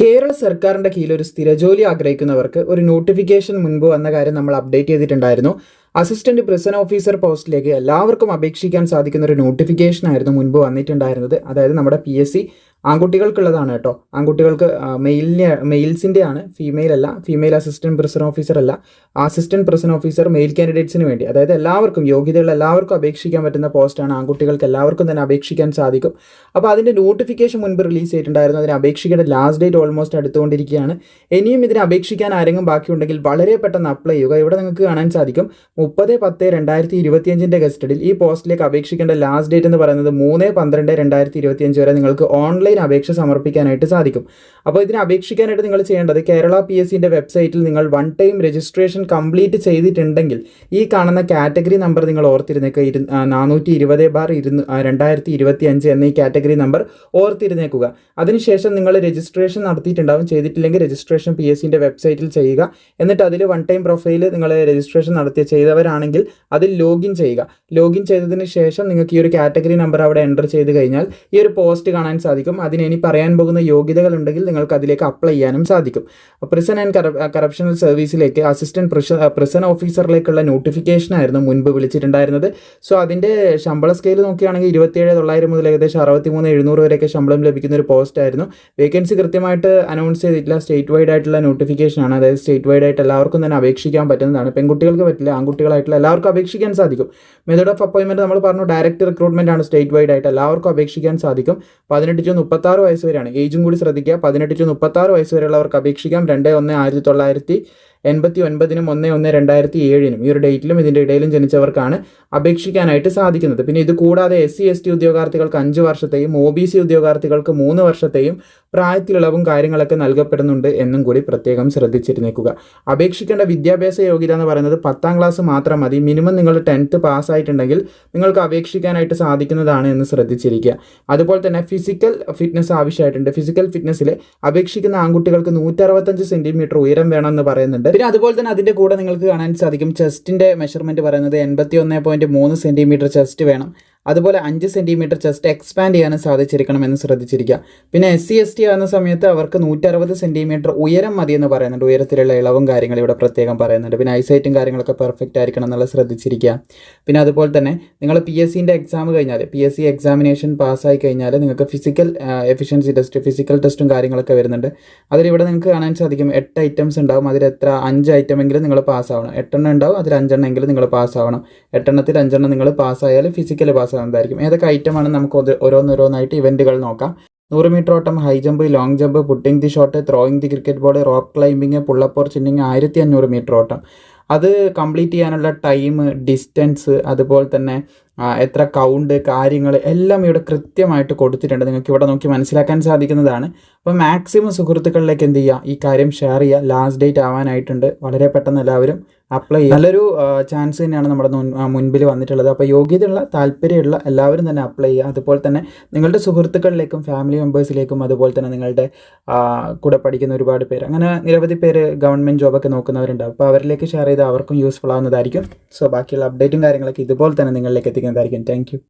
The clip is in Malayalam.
കേരള സർക്കാരിന്റെ കീഴിൽ ഒരു സ്ഥിരജോലി ആഗ്രഹിക്കുന്നവർക്ക് ഒരു നോട്ടിഫിക്കേഷൻ മുൻപ് വന്ന കാര്യം നമ്മൾ അപ്ഡേറ്റ് ചെയ്തിട്ടുണ്ടായിരുന്നു. അസിസ്റ്റന്റ് പ്രിസൺ ഓഫീസർ പോസ്റ്റിലേക്ക് എല്ലാവർക്കും അപേക്ഷിക്കാൻ സാധിക്കുന്ന ഒരു നോട്ടിഫിക്കേഷൻ ആയിരുന്നു മുൻപ് വന്നിട്ടുണ്ടായിരുന്നത്. അതായത് നമ്മുടെ പി എസ് സി ആൺകുട്ടികൾക്കുള്ളതാണ് കേട്ടോ. ആൺകുട്ടികൾക്ക് മെയിലിനെ മെയിൽസിന്റെ ആണ് ഫീമെയിൽ അല്ല ഫീമെയിൽ അസിസ്റ്റന്റ് പ്രസിഡന്റ് ഓഫീസർ അല്ല അസിസ്റ്റന്റ് പ്രസിഡന്റ് ഓഫീസർ മെയിൽ കാൻഡിഡേറ്റ്സിന് വേണ്ടി അതായത് എല്ലാവർക്കും യോഗ്യതയുള്ള എല്ലാവർക്കും അപേക്ഷിക്കാൻ പറ്റുന്ന പോസ്റ്റാണ് ആൺകുട്ടികൾക്ക് എല്ലാവർക്കും തന്നെ അപേക്ഷിക്കാൻ സാധിക്കും. അപ്പോൾ അതിന്റെ നോട്ടിഫിക്കേഷൻ മുൻപ് റിലീസ് ചെയ്തിട്ടുണ്ടായിരുന്നു. അതിന് അപേക്ഷിക്കേണ്ട ലാസ്റ്റ് ഡേറ്റ് ഓൾമോസ്റ്റ് അടുത്തുകൊണ്ടിരിക്കുകയാണ്. ഇനിയും ഇതിന് അപേക്ഷിക്കാൻ ആരെങ്കിലും ബാക്കിയുണ്ടെങ്കിൽ വളരെ പെട്ടെന്ന് അപ്ലൈ ചെയ്യുക. ഇവിടെ നിങ്ങൾക്ക് കാണാൻ സാധിക്കും. മുപ്പത് പത്ത് രണ്ടായിരത്തി ഇരുപത്തിയഞ്ചിന്റെ ഗസ്റ്റഡിൽ ഈ പോസ്റ്റിലേക്ക് അപേക്ഷിക്കേണ്ട ലാസ്റ്റ് ഡേറ്റ് എന്ന് പറയുന്നത് മൂന്ന് പന്ത്രണ്ട് രണ്ടായിരത്തി ഇരുപത്തിയഞ്ച് വരെ നിങ്ങൾക്ക് ഓൺലൈൻ അപേക്ഷ സമർപ്പിക്കാനായിട്ട് സാധിക്കും. അപ്പോൾ ഇതിന് അപേക്ഷിക്കാനായിട്ട് നിങ്ങൾ ചെയ്യേണ്ടത് കേരള പി എസ് സിന്റെ വെബ്സൈറ്റിൽ നിങ്ങൾ വൺ ടൈം രജിസ്ട്രേഷൻ കംപ്ലീറ്റ് ചെയ്തിട്ടുണ്ടെങ്കിൽ ഈ കാണുന്ന കാറ്റഗറി നമ്പർ നിങ്ങൾ ഓർത്തിരുന്നേക്കുക ഇരു നാനൂറ്റി ഇരുപത് ബാർ ഇരുന്ന് രണ്ടായിരത്തി ഇരുപത്തി അഞ്ച് എന്ന ഈ കാറ്റഗറി നമ്പർ ഓർത്തിരുന്നേക്കുക. അതിനുശേഷം നിങ്ങൾ രജിസ്ട്രേഷൻ നടത്തിയിട്ടുണ്ടാവും. ചെയ്തിട്ടില്ലെങ്കിൽ രജിസ്ട്രേഷൻ പി എസ് സിന്റെ വെബ്സൈറ്റിൽ ചെയ്യുക. എന്നിട്ട് അതിൽ വൺ ടൈം പ്രൊഫൈൽ നിങ്ങൾ രജിസ്ട്രേഷൻ നടത്തിയ ചെയ്തവരാണെങ്കിൽ അതിൽ ലോഗിൻ ചെയ്യുക. ലോഗിൻ ചെയ്തതിന് ശേഷം നിങ്ങൾക്ക് ഈ ഒരു കാറ്റഗറി നമ്പർ അവിടെ എന്റർ ചെയ്ത് കഴിഞ്ഞാൽ ഈ ഒരു പോസ്റ്റ് കാണാൻ സാധിക്കും. അതിന് ഇനി പറയാൻ പോകുന്ന യോഗ്യതകൾ ഉണ്ടെങ്കിൽ നിങ്ങൾക്ക് അതിലേക്ക് അപ്ലൈ ചെയ്യാനും സാധിക്കും. പ്രിസൺ ആൻഡ് കറപ്ഷണൽ സർവീസിലേക്ക് അസിസ്റ്റന്റ് പ്രിസൺ ഓഫീസറിലേക്കുള്ള നോട്ടിഫിക്കേഷൻ ആയിരുന്നു മുൻപ് വിളിച്ചിട്ടുണ്ടായിരുന്നത്. സോ അതിന്റെ ശമ്പള സ്കെയിൽ നോക്കുകയാണെങ്കിൽ ഇരുപത്തിയേഴ് തൊള്ളായിരം മുതൽ ഏകദേശം അറുപത്തി മൂന്ന് എഴുന്നൂറ് വരെയൊക്കെ ശമ്പളം ലഭിക്കുന്ന ഒരു പോസ്റ്റ് ആയിരുന്നു. വേക്കൻസി കൃത്യമായിട്ട് അനൗൺസ് ചെയ്തിട്ടില്ല. സ്റ്റേറ്റ് വൈഡ് ആയിട്ടുള്ള നോട്ടിഫിക്കേഷൻ ആണ്. അതായത് സ്റ്റേറ്റ് വൈഡ് ആയിട്ട് എല്ലാവർക്കും തന്നെ അപേക്ഷിക്കാൻ പറ്റുന്നതാണ്. പെൺകുട്ടികൾക്ക് പറ്റില്ല ആൺകുട്ടികളായിട്ടുള്ള എല്ലാവർക്കും അപേക്ഷിക്കാൻ സാധിക്കും. മെത്തേഡ് ഓഫ് അപ്പോയിൻമെന്റ് നമ്മൾ പറഞ്ഞു ഡയറക്റ്റ് റിക്രൂട്ട്മെന്റ് ആണ് സ്റ്റേറ്റ് വൈഡ് ആയിട്ട് എല്ലാവർക്കും അപേക്ഷിക്കാൻ സാധിക്കും. പതിനെട്ട് ടു മുപ്പത്താറ് വയസ്സ് വരെയാണ്. ഏജും കൂടി ശ്രദ്ധിക്കുക. പതിനെട്ട് ടു മുപ്പത്താറ് വയസ്സ് വരെയുള്ളവർക്ക് അപേക്ഷിക്കാം. രണ്ട് ഒന്ന് ആയിരത്തി തൊള്ളായിരത്തി എൺപത്തി ഒൻപതിനും ഒന്ന് ഒന്ന് രണ്ടായിരത്തി ഏഴിനും. ഈ ഒരു ഡേറ്റിലും ഇതിന്റെ ഇടയിലും ജനിച്ചവർക്കാണ് അപേക്ഷിക്കാനായിട്ട് സാധിക്കുന്നത്. പിന്നെ ഇത് കൂടാതെ എസ് സി എസ് ടി ഉദ്യോഗാർത്ഥികൾക്ക് അഞ്ച് വർഷത്തെയും ഒ ബി സി ഉദ്യോഗാർത്ഥികൾക്ക് മൂന്ന് വർഷത്തെയും പ്രായത്തിലിളവും കാര്യങ്ങളൊക്കെ നൽകപ്പെടുന്നുണ്ട് എന്നും കൂടി പ്രത്യേകം ശ്രദ്ധിച്ചിരുന്നേക്കുക. അപേക്ഷിക്കേണ്ട വിദ്യാഭ്യാസ യോഗ്യത എന്ന് പറയുന്നത് പത്താം ക്ലാസ് മാത്രം മതി. മിനിമം നിങ്ങൾ ടെൻത്ത് പാസ്സായിട്ടുണ്ടെങ്കിൽ നിങ്ങൾക്ക് അപേക്ഷിക്കാനായിട്ട് സാധിക്കുന്നതാണ് എന്ന് ശ്രദ്ധിച്ചിരിക്കുക. അതുപോലെ തന്നെ ഫിസിക്കൽ ഫിറ്റ്നസ് ആവശ്യമായിട്ടുണ്ട്. ഫിസിക്കൽ ഫിറ്റ്നസ്സിൽ അപേക്ഷിക്കുന്ന ആൺകുട്ടികൾക്ക് നൂറ്ററുപത്തഞ്ച് സെന്റിമീറ്റർ ഉയരം വേണമെന്ന് പറയുന്നുണ്ട്. പിന്നെ അതുപോലെ തന്നെ അതിന്റെ കൂടെ നിങ്ങൾക്ക് കാണാൻ സാധിക്കും. ചെസ്റ്റിന്റെ മെഷർമെന്റ് പറയുന്നത് എൺപത്തി ഒന്ന് പോയിന്റ് മൂന്ന് സെന്റിമീറ്റർ ചെസ്റ്റ് വേണം. അതുപോലെ അഞ്ച് സെന്റിമീറ്റർ ചെസ്റ്റ് എക്സ്പാൻഡ് ചെയ്യാനും സാധിച്ചിരിക്കണം എന്ന് ശ്രദ്ധിച്ചിരിക്കുക. പിന്നെ എസ് സി എസ് ടി ആകുന്ന സമയത്ത് അവർക്ക് നൂറ്ററുപത് സെന്റിമീറ്റർ ഉയരം മതി എന്ന് പറയുന്നുണ്ട്. ഉയരത്തിലുള്ള ഇളവും കാര്യങ്ങളും ഇവിടെ പ്രത്യേകം പറയുന്നുണ്ട്. പിന്നെ ഐസൈറ്റും കാര്യങ്ങളൊക്കെ പെർഫെക്റ്റ് ആയിരിക്കണം എന്നുള്ളത് ശ്രദ്ധിച്ചിരിക്കുക. പിന്നെ അതുപോലെ തന്നെ നിങ്ങൾ പി എസ് സിന്റെ എക്സാം കഴിഞ്ഞാൽ പി എസ് സി എക്സാമിനേഷൻ പാസ്സായി കഴിഞ്ഞാൽ നിങ്ങൾക്ക് ഫിസിക്കൽ എഫിഷ്യൻസി ടെസ്റ്റ് ഫിസിക്കൽ ടെസ്റ്റും കാര്യങ്ങളൊക്കെ വരുന്നുണ്ട്. അതിലിവിടെ നിങ്ങൾക്ക് കാണാൻ സാധിക്കും എട്ട് ഐറ്റംസ് ഉണ്ടാവും. അതിൽ എത്ര? അഞ്ച് ഐറ്റമെങ്കിലും നിങ്ങൾ പാസ്സാവണം എട്ടെണ്ണം ഉണ്ടാവും. അതിൽ അഞ്ചെണ്ണം എങ്കിലും നിങ്ങൾ പാസ്സാവണം എട്ടെണ്ണത്തിൽ അഞ്ചെണ്ണം നിങ്ങൾ പാസ്സായാൽ ഫിസിക്കൽ പാസ് ആകുന്നതായിരിക്കും ഏതൊക്കെ ഐറ്റമാണ് നമുക്ക് ഓരോന്നോരോന്നായിട്ട് ഇവന്റുകൾ നോക്കാം. നൂറ് മീറ്റർ ഓട്ടം high jump long jump putting the shot throwing the cricket ball rope climbing pull up or chinning ആയിരത്തി അഞ്ഞൂറ് മീറ്റർ ഓട്ടം. അത് കംപ്ലീറ്റ് ചെയ്യാനുള്ള ടൈം ഡിസ്റ്റൻസ് അതുപോലെ തന്നെ എത്ര കൗണ്ട് കാര്യങ്ങൾ എല്ലാം ഇവിടെ കൃത്യമായിട്ട് കൊടുത്തിട്ടുണ്ട്. നിങ്ങൾക്ക് ഇവിടെ നോക്കി മനസ്സിലാക്കാൻ സാധിക്കുന്നതാണ്. അപ്പോൾ മാക്സിമം സുഹൃത്തുക്കളിലേക്ക് എന്ത് ചെയ്യുക? ഈ കാര്യം ഷെയർ ചെയ്യുക. ലാസ്റ്റ് ഡേറ്റ് ആവാനായിട്ടുണ്ട്. വളരെ പെട്ടെന്ന് എല്ലാവരും അപ്ലൈ ചെയ്യുക. നല്ലൊരു ചാൻസ് തന്നെയാണ് നമ്മുടെ മുൻപിൽ വന്നിട്ടുള്ളത്. അപ്പോൾ യോഗ്യതയുള്ള താല്പര്യമുള്ള എല്ലാവരും തന്നെ അപ്ലൈ ചെയ്യുക. അതുപോലെ തന്നെ നിങ്ങളുടെ സുഹൃത്തുക്കളിലേക്കും ഫാമിലി മെമ്പേഴ്സിലേക്കും അതുപോലെ തന്നെ നിങ്ങളുടെ കൂടെ പഠിക്കുന്ന ഒരുപാട് പേര്. അങ്ങനെ നിരവധി പേര് ഗവൺമെന്റ് ജോബൊക്കെ നോക്കുന്നവരുണ്ടാവും അപ്പോൾ അവരിലേക്ക് ഷെയർ ചെയ്ത് അവർക്കും യൂസ്ഫുൾ ആവുന്നതായിരിക്കും. സോ ബാക്കിയുള്ള അപ്ഡേറ്റും കാര്യങ്ങളൊക്കെ ഇതുപോലെ തന്നെ നിങ്ങളിലേക്ക് എത്തിക്കുന്നതായിരിക്കും താങ്ക്